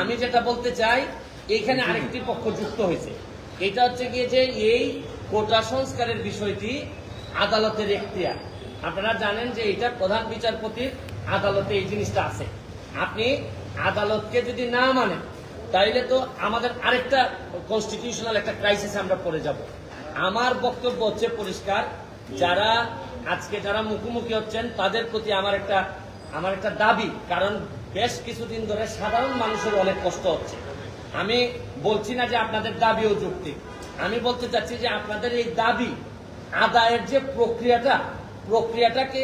আমি যেটা বলতে চাই, এখানে আরেকটি পক্ষ যুক্ত হয়েছে। এটা হচ্ছে গিয়ে যে এই কোটা সংস্কারের বিষয়টি আদালতের এখতিয়ার। আপনারা জানেন যে এটা প্রধান বিচারপতির আদালতে এই জিনিসটা আছে। আপনি আদালতকে যদি না মানেন, তাইলে তো আমাদের আরেকটা কনস্টিটিউশনাল একটা ক্রাইসিসে আমরা পড়ে যাব। আমার বক্তব্য হচ্ছে পরিষ্কার, যারা আজকে যারা মুখোমুখি হচ্ছেন, তাদের প্রতি আমার একটা আমার একটা দাবি। কারণ বেশ কিছুদিন ধরে সাধারণ মানুষের অনেক কষ্ট হচ্ছে। আমি বলছি না যে আপনাদের দাবিও যুক্তি। আমি বলতে চাচ্ছি যে আপনাদের এই দাবি আদায়ের যে প্রক্রিয়াটা প্রক্রিয়াটাকে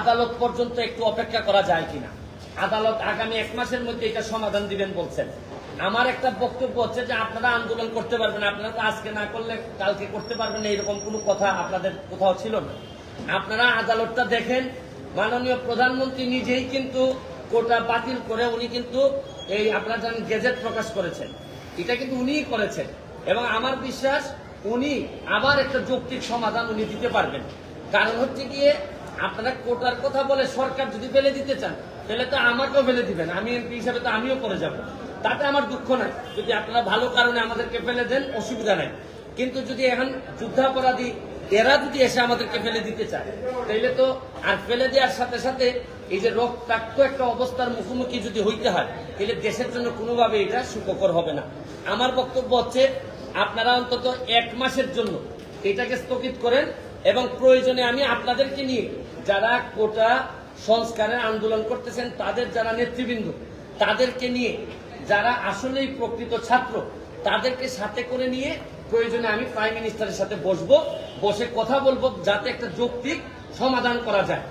আদালত পর্যন্ত একটু অপেক্ষা করা যায় কিনা। আদালত আগামী এক মাসের মধ্যে এটা সমাধান দিবেন বলছেন। আমার একটা বক্তব্য হচ্ছে যে আপনারা আন্দোলন করতে পারবেন আপনারা তো আজকে না করলে কালকে করতে পারবেন না, এরকম কোনো কথা আপনাদের কোথাও ছিল না। আপনারা আদালতটা দেখেন। মাননীয় প্রধানমন্ত্রী নিজেই কিন্তু কোটা বাতিল করে উনি কিন্তু এই আপনারা জানেন গেজেট প্রকাশ করেছেন। এটা কিন্তু উনিই করেছেন। এবং আমার বিশ্বাস উনি আবার একটা যৌক্তিক সমাধান উনি দিতে পারবেন। কারণ হচ্ছে গিয়ে আপনারা কোটার কথা বলে সরকার যদি ফেলে দিতে চান, তাহলে তো আমাকেও ফেলে দিবেন। আমি এমপি হিসাবে তো আমিও করে যাব। তাতে আমার দুঃখ নাই। যদি আপনারা ভালো কারণে আমাদেরকে ফেলে দেন, অসুবিধা নাই। কিন্তু যদি এখন যুদ্ধাপরাধী এরা যদি এসে আমাদেরকে ফেলে দিতে চায়, তাইলে তো আর ফেলে দেওয়ার সাথে সাথে এই যে রক্তাক্ত একটা অবস্থার মুখোমুখি যদি হইতে হয় তাহলে দেশের জন্য কোনোভাবে এটা সুখকর হবে না। আমার বক্তব্য হচ্ছে, আপনারা অন্তত এক মাসের জন্য এটাকে স্থগিত করেন এবং প্রয়োজনে আমি আপনাদেরকে নিয়ে যারা কোটা সংস্কারের আন্দোলন করতেছেন, তাদের যারা নেতৃবৃন্দ, তাদেরকে নিয়ে যারা আসলেই প্রকৃত ছাত্র তাদেরকে সাথে করে নিয়ে প্রয়োজনে আমি প্রাইম মিনিস্টারের সাথে বসবো, বসে কথা বলব, যাতে একটা যৌক্তিক সমাধান করা যায়।